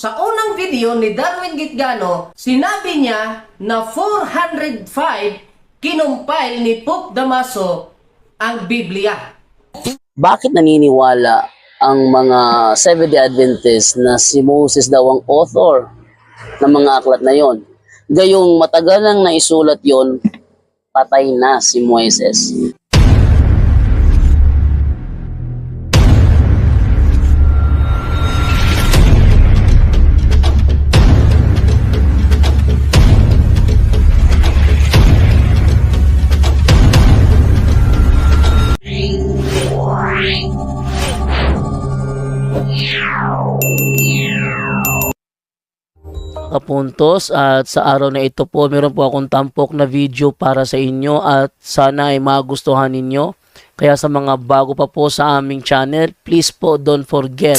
Sa unang video ni Darwin Gitgano, sinabi niya na 405 kinumpile ni Pope Damaso ang Biblia. Bakit naniniwala ang mga Seventh-day Adventists na si Moses daw ang author ng mga aklat na yon? Gayong matagal nang naisulat yon, patay na si Moises. Kapuntos at sa araw na ito po meron po akong tampok na video para sa inyo at sana ay magustuhan ninyo. Kaya sa mga bago pa po sa aming channel, please po don't forget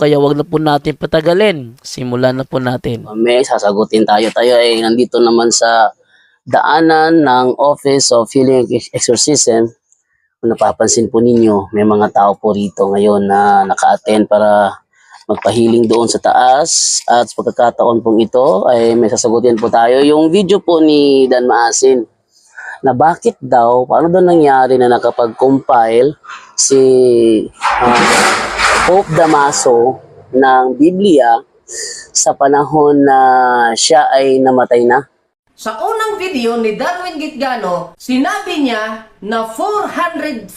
kaya wag na po natin patagalin. Simulan na po natin. May sasagutin tayo. Tayo ay nandito naman sa daanan ng Office of Healing Exorcism. Kung napapansin po ninyo, may mga tao po rito ngayon na naka-attend para magpahiling doon sa taas. At sa pagkakataon pong ito ay may sasagutin po tayo. Yung video po ni Dan Maasin na bakit daw, paano daw nangyari na nakapag-compile si ah, Pope Damaso ng Biblia sa panahon na siya ay namatay na. Sa unang video ni Darwin Gitgano, sinabi niya na 405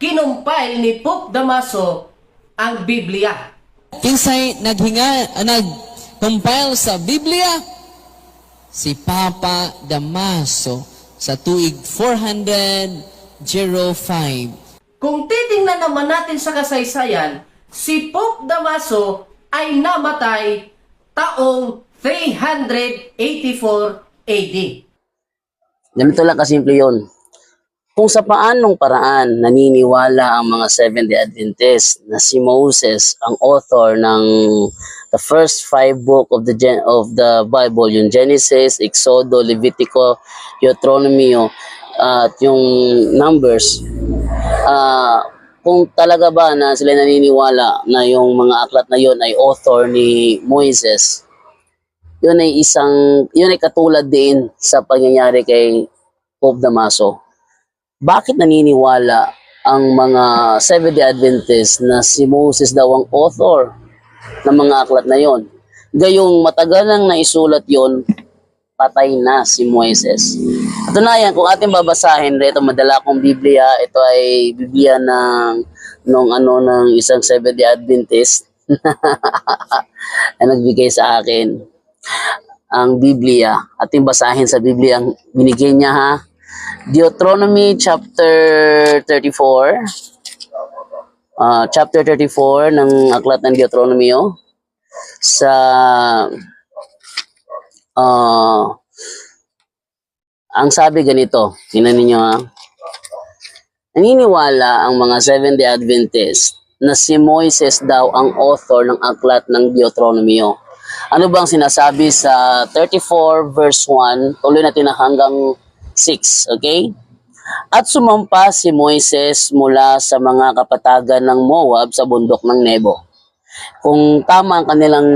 kinumpile ni Pope Damaso ang Biblia. Kinsay naghinga, nag-compile sa Biblia? Si Papa Damaso sa tuig 405. Kung titingnan naman natin sa kasaysayan, si Pope Damaso ay namatay taong 384 AD. Ganito lang kasimple yun. Kung sa paanong paraan naniniwala ang mga Seventh-day Adventists na si Moses ang author ng the first five book of the of the Bible, yung Genesis, Exodo, Levitico, Deuteronomy, at yung Numbers, ah, kung talaga ba na sila naniniwala na yung mga aklat na yon ay author ni Moises, yun ay isang, yun ay katulad din sa pangyayari kay Pope Damaso. Bakit naniniwala ang mga Seventh-day Adventists na si Moses daw ang author ng mga aklat na yon? Gayong matagal nang naisulat yon, patay na si Moises. Ito na yan, kung ating babasahin, ito madala kong Biblia, ito ay Biblia ng nung ano ng isang Seventh-day Adventist na nagbigay sa akin ang Biblia. Ating basahin sa Biblia ang binigay niya ha. Deuteronomy chapter 34. ah, chapter 34 ng aklat ng Deuteronomy oh. sa ah, ang sabi ganito, tingnan ninyo ha. Naniniwala ang mga Seventh-day Adventists na si Moises daw ang author ng aklat ng Deuteronomy. Ano bang sinasabi sa 34 verse 1? Tuloy natin na hanggang 6, okay? At sumampa si Moises mula sa mga kapatagan ng Moab sa bundok ng Nebo. Kung tama ang kanilang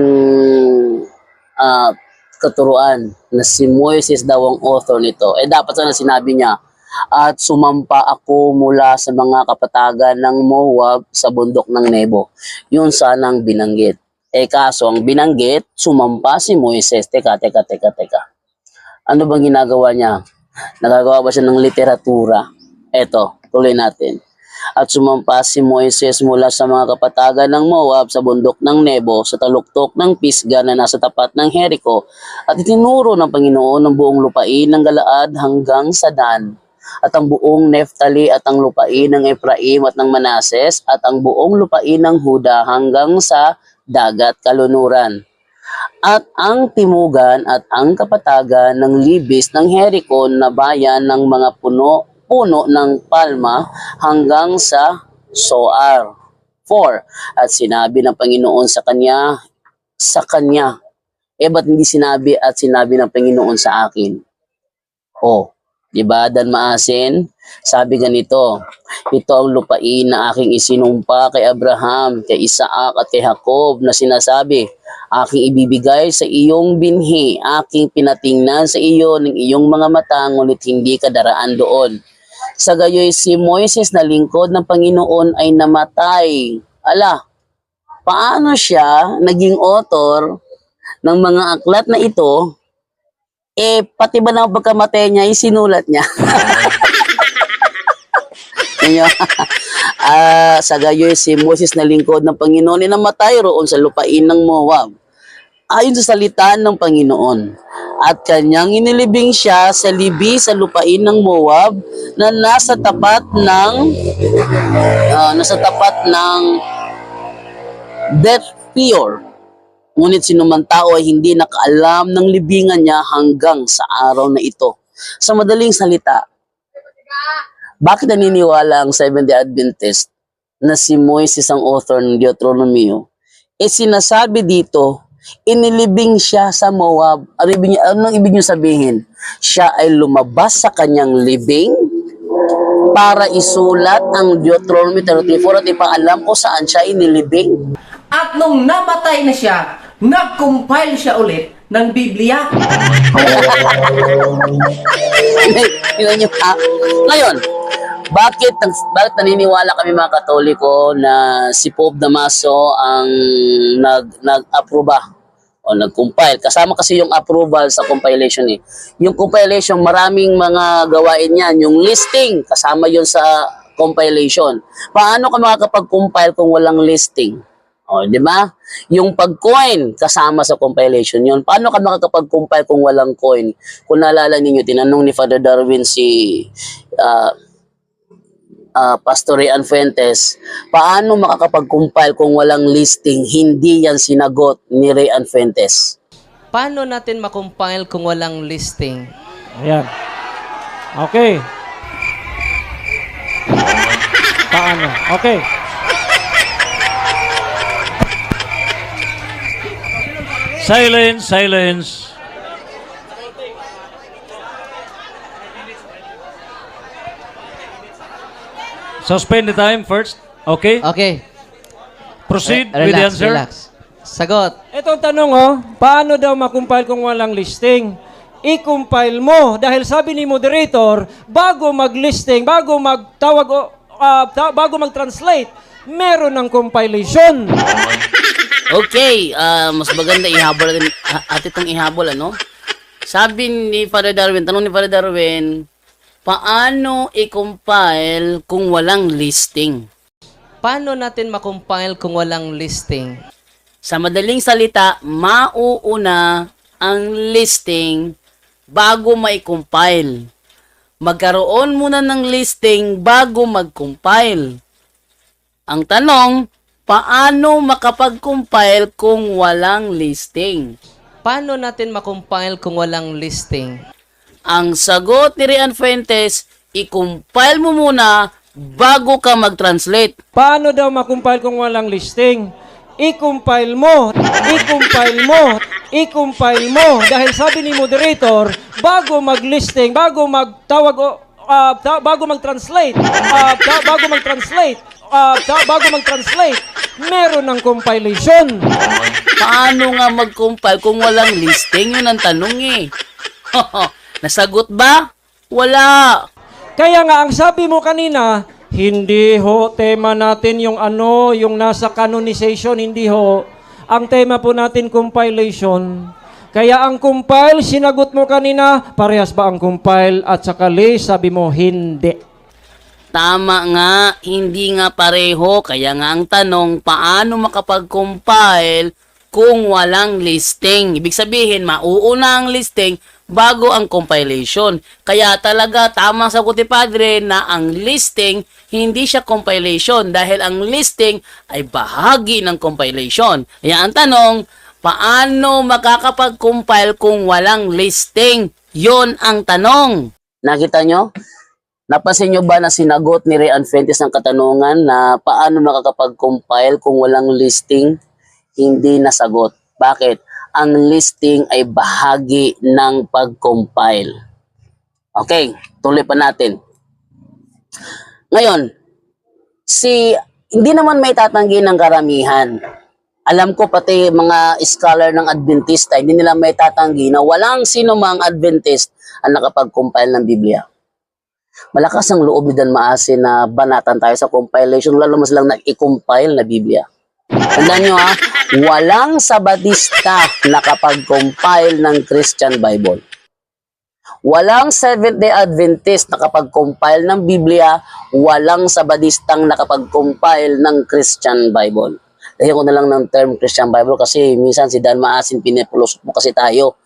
ah, katuruan na si Moises daw ang author nito, eh dapat sana sinabi niya, at sumampa ako mula sa mga kapatagan ng Moab sa bundok ng Nebo. Yun sanang binanggit. Eh kaso ang binanggit, sumampa si Moises. Teka, teka, teka, teka. Ano bang ginagawa niya? Nagagawa ba siya ng literatura? Eto, tuloy natin. At sumampa si Moises mula sa mga kapatagan ng Moab sa bundok ng Nebo sa taluktok ng Pisga na nasa tapat ng Jericho at itinuro ng Panginoon ang buong lupain ng Galaad hanggang sa Dan. At ang buong Neftali at ang lupain ng Ephraim at ng Manases at ang buong lupain ng Huda hanggang sa dagat kalunuran. At ang timugan at ang kapatagan ng libis ng Hericon na bayan ng mga puno, puno ng palma hanggang sa Soar. 4. At sinabi ng Panginoon sa kanya, sa kanya, eh ba't hindi sinabi at sinabi ng Panginoon sa akin? Oh, di ba Dan Maasin? Sabi ganito, ito ang lupain na aking isinumpa kay Abraham, kay Isaac at kay Jacob na sinasabi, aking ibibigay sa iyong binhi, aking pinatingnan sa iyo ng iyong mga mata, ngunit hindi ka daraan doon. Sa gayoy si Moises na lingkod ng Panginoon ay namatay. Ala, paano siya naging author ng mga aklat na ito eh, pati ba ng pagkamatay niya, isinulat niya. Inyo, ah, sa gayoy si Moses na lingkod ng Panginoon ay namatay roon sa lupain ng Moab. Ayon sa salita ng Panginoon. At kanyang inilibing siya sa libi sa lupain ng Moab na nasa tapat ng ah, nasa tapat ng Beth Peor. Ngunit sinumang tao ay hindi nakaalam ng libingan niya hanggang sa araw na ito. Sa madaling salita, bakit naniniwala ang Seventh-day Adventist na si Moises ang author ng Deuteronomio? Eh sinasabi dito, inilibing siya sa Moab. Ano ibig, anong ibig niyo sabihin? Siya ay lumabas sa kanyang libing para isulat ang Deuteronomy 34 at ipaalam ko saan siya inilibing. At nung namatay na siya, nag-compile siya ulit ng Biblia. Pa. Ngayon, bakit bakit naniniwala kami mga Katoliko na si Pope Damaso ang nag nag-aproba o nag-compile. Kasama kasi yung approval sa compilation eh. Yung compilation, maraming mga gawain yan. Yung listing, kasama yun sa compilation. Paano ka makakapag-compile kung walang listing? O, di ba? Yung pag-coin, kasama sa compilation yun. Paano ka makakapag-compile kung walang coin? Kung naalala ninyo, tinanong ni Father Darwin si ah, ah, Pastor Rian Fuentes, paano makakapag-compile kung walang listing? Hindi yan sinagot ni Rian Fuentes. Paano natin makompile kung walang listing? Ayan. Okay. Paano? Okay. Silence, silence. Suspend the time first. Okay? Okay. Proceed Re- with the relax, answer. relax. Sagot. Ito ang tanong oh, paano daw makumpile kung walang listing? I-compile mo dahil sabi ni moderator, bago mag-listing, bago magtawag o ah, ta- bago mag-translate, meron ng compilation. Okay, ah, mas maganda ihabol natin, ah, at itong ihabol, ano? Sabi ni Father Darwin, tanong ni Father Darwin, paano i-compile kung walang listing? Paano natin makompile kung walang listing? Sa madaling salita, mauuna ang listing bago mai-compile. Magkaroon muna ng listing bago mag-compile. Ang tanong, paano makapag-compile kung walang listing? Paano natin makompile kung walang listing? Ang sagot ni Rian Fuentes, i-compile mo muna bago ka mag-translate. Paano daw makumpile kung walang listing? I-compile mo, i-compile mo, i-compile mo. Dahil sabi ni moderator, bago mag-listing, bago magtawag o ta- bago mag-translate, ta- bago mag-translate, ta- bago mag-translate, meron ng compilation. Paano nga mag-compile kung walang listing? Yun ang tanong eh. Nasagot ba? Wala. Kaya nga, ang sabi mo kanina, hindi ho tema natin yung ano, yung nasa canonization, hindi ho. Ang tema po natin, compilation. Kaya ang compile, sinagot mo kanina, parehas ba ang compile at saka list? Sabi mo, hindi. Tama nga, hindi nga pareho. Kaya nga ang tanong, paano makapag-compile kung walang listing? Ibig sabihin, mauuna ang listing bago ang compilation. Kaya talaga, tamang sagot ni Padre na ang listing, hindi siya compilation dahil ang listing ay bahagi ng compilation. Kaya ang tanong, Paano makakapag-compile kung walang listing? Yon ang tanong. Nakita nyo? Napansin nyo ba na sinagot ni Ray Fuentes ng katanungan na paano makakapag-compile kung walang listing? Hindi nasagot. Bakit? Ang listing ay bahagi ng pag-compile. Okay, tuloy pa natin. Ngayon, si hindi naman may tatanggi ng karamihan. Alam ko pati mga scholar ng Adventista, hindi nila may tatanggi na walang sino mang Adventist ang nakapag-compile ng Biblia. Malakas ang loob ni Dan Maasi na banatan tayo sa compilation, lalo mas lang nag-i-compile na Biblia. Tandaan nyo ha, walang Sabadista nakapag-compile ng Christian Bible. Walang Seventh-day Adventist nakapag-compile ng Biblia, walang Sabadistang nakapag-compile ng Christian Bible. Dahil ko na lang ng term Christian Bible kasi minsan si Dan Maasin pinipulusok mo kasi tayo.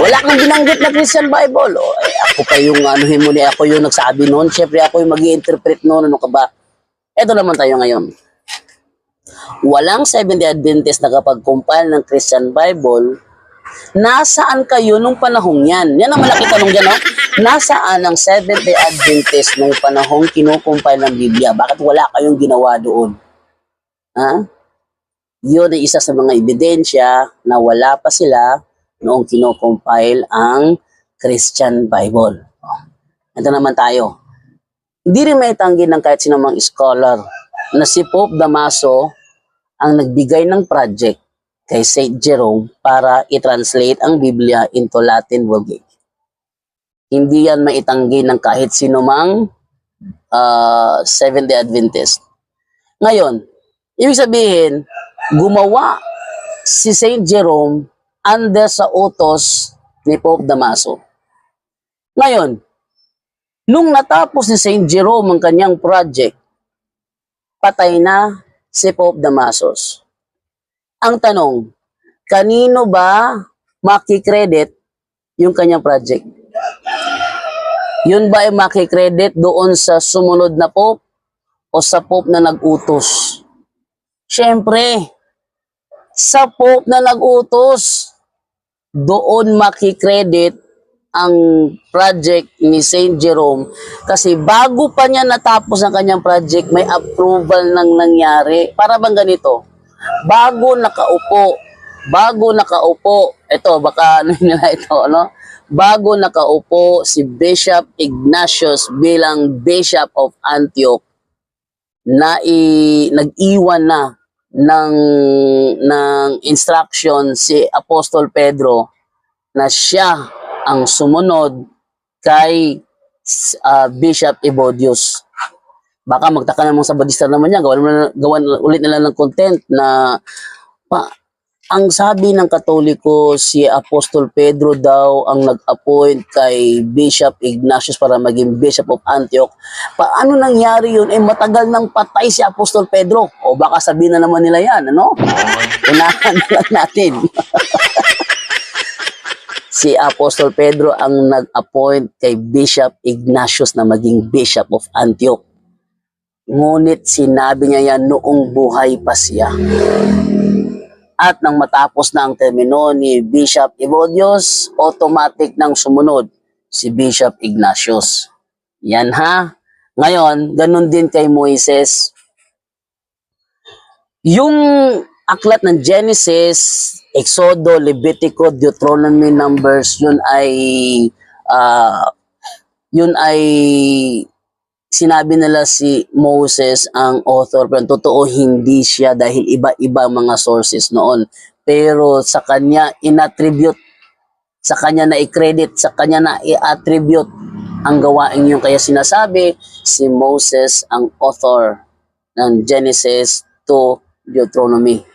Wala kang binanggit na Christian Bible. O, eh, ako pa yung ano mo ni ako yung nagsabi noon. Siyempre ako yung mag interpret noon. Ano ka ba? Eto naman tayo ngayon. Walang Seventh-day Adventist nakapag-compile ng Christian Bible Nasaan kayo nung panahong yan? Yan ang malaki tanong dyan, no? Nasaan ang Seventh-day Adventist nung panahong kinukumpay ng Biblia? Bakit wala kayong ginawa doon? Ha? Yun ay isa sa mga ebidensya na wala pa sila noong kinukumpile ang Christian Bible. Ito naman tayo. Hindi rin may tanggi ng kahit sinumang scholar na si Pope Damaso ang nagbigay ng project kay St. Jerome para i-translate ang Biblia into Latin Vulgate. Hindi yan maitanggi ng kahit sinumang uh, Seventh-day Adventist. Ngayon, ibig sabihin, gumawa si St. Jerome under sa utos ni Pope Damaso. Ngayon, nung natapos ni St. Jerome ang kanyang project, patay na si Pope Damasus. Ang tanong, kanino ba makikredit yung kanyang project? Yun ba ay makikredit doon sa sumunod na Pope o sa Pope na nag-utos? Siyempre, sa Pope na nag-utos, doon makikredit ang project ni St. Jerome kasi bago pa niya natapos ang kanyang project, may approval nang nangyari. Para bang ganito? bago nakaupo, bago nakaupo, ito baka ano nila ito, no? Bago nakaupo si Bishop Ignatius bilang Bishop of Antioch, na nag-iwan na ng ng instruction si Apostol Pedro na siya ang sumunod kay uh, Bishop Ebodius baka magtaka namang sa Badista naman yan, gawan, na, gawan ulit nila ng content na pa, ang sabi ng Katoliko, si Apostol Pedro daw ang nag-appoint kay Bishop Ignatius para maging Bishop of Antioch. Paano nangyari yun? Eh, matagal nang patay si Apostol Pedro. O baka sabihin na naman nila yan, ano? Unahan na lang natin. si Apostol Pedro ang nag-appoint kay Bishop Ignatius na maging Bishop of Antioch. Ngunit sinabi niya yan noong buhay pa siya. At nang matapos na ang termino ni Bishop Evodius, automatic nang sumunod si Bishop Ignatius. Yan ha. Ngayon, ganun din kay Moises. Yung aklat ng Genesis, Exodo, Levitico, Deuteronomy, Numbers, yun ay uh, yun ay sinabi nila si Moses ang author pero totoo hindi siya dahil iba-iba mga sources noon. Pero sa kanya inattribute sa kanya na i-credit sa kanya na i-attribute ang gawain yung kaya sinasabi si Moses ang author ng Genesis to Deuteronomy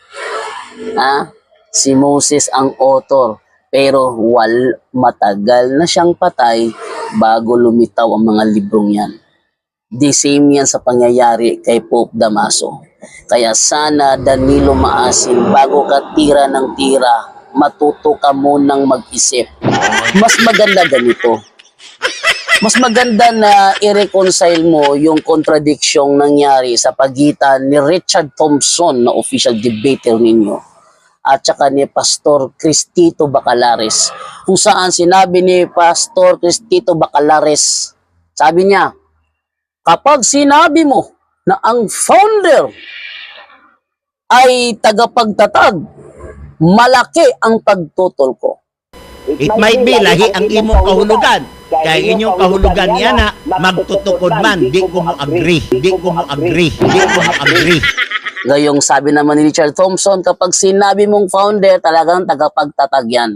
ha si Moses ang author pero wal matagal na siyang patay bago lumitaw ang mga librong yan The same yan sa pangyayari kay Pope Damaso. Kaya sana Danilo Maasin, bago ka tira ng tira, matuto ka munang mag-isip. Mas maganda ganito. Mas maganda na i-reconcile mo yung contradicsyong nangyari sa pagitan ni Richard Thompson na official debater ninyo at saka ni Pastor Cristito Bacalares. Kung saan sinabi ni Pastor Cristito Bacalares, sabi niya, kapag sinabi mo na ang founder ay tagapagtatag, malaki ang pagtutol ko. It might be lahi ang imong kahulugan. Kay inyong kahulugan niya na magtutukod man, di ko mo agree, di ko mo agree, di ko mo agree. Gayong sabi naman ni Richard Thompson, kapag sinabi mong founder, talagang tagapagtatag yan.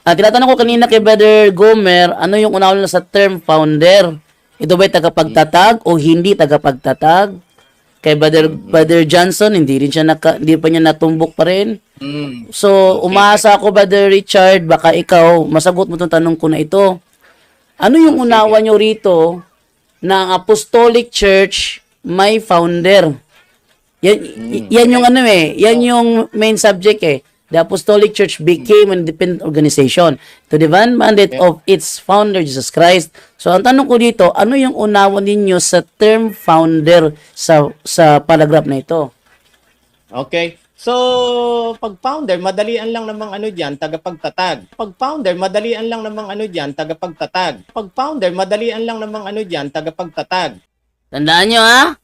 At tinatanong ko kanina kay Brother Gomer, ano yung unaw na sa term founder? Ito ba'y tagapagtatag o hindi tagapagtatag? Kay Brother, Brother Johnson, hindi rin siya naka, hindi pa niya natumbok pa rin. So, umaasa ako, Brother Richard, baka ikaw, masagot mo itong tanong ko na ito. Ano yung unawa nyo rito na ang Apostolic Church may founder? Yan, y- yan yung ano eh, yan yung main subject eh. The Apostolic Church became an independent organization to the one mandate of its founder, Jesus Christ. So, ang tanong ko dito, ano yung unawa ninyo sa term founder sa sa paragraph na ito? Okay. So, pag founder, madalian lang namang ano diyan, tagapagtatag. Pag founder, madalian lang namang ano diyan, tagapagtatag. Pag founder, madalian lang namang ano diyan, tagapagtatag. Tandaan nyo ha,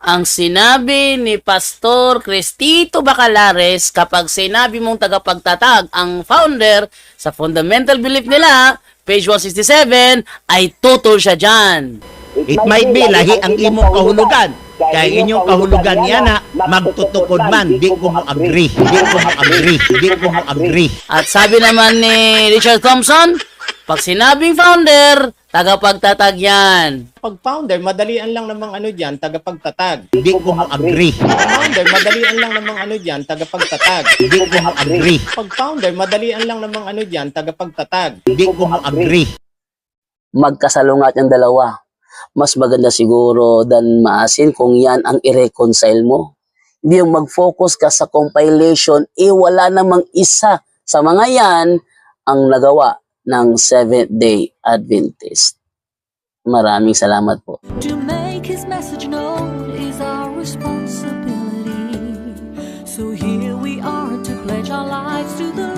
ang sinabi ni Pastor Cristito Bacalares kapag sinabi mong tagapagtatag ang founder sa fundamental belief nila, page 167, ay tutol siya dyan. It might be lahi ang imong kahulugan. Kay inyong kahulugan niya na magtutukod man, di ko mo agree, di ko mo agree, di ko mo agree. At sabi naman ni Richard Thompson, pag sinabing founder, tagapagtatag yan. Pag founder, madalian lang namang ano diyan, tagapagtatag. Di ko mo agree. Pag founder, madalian lang namang ano diyan, tagapagtatag. Di ko mo agree. Pag founder, madalian lang namang ano diyan, tagapagtatag. Di ko mo agree. Magkasalungat yung dalawa. Mas maganda siguro than maasin kung yan ang i-reconcile mo. Hindi yung mag-focus ka sa compilation, eh wala namang isa sa mga yan ang nagawa ng Seventh-day Adventist. Maraming salamat po. To make his message known is our responsibility. So here we are to pledge our lives to the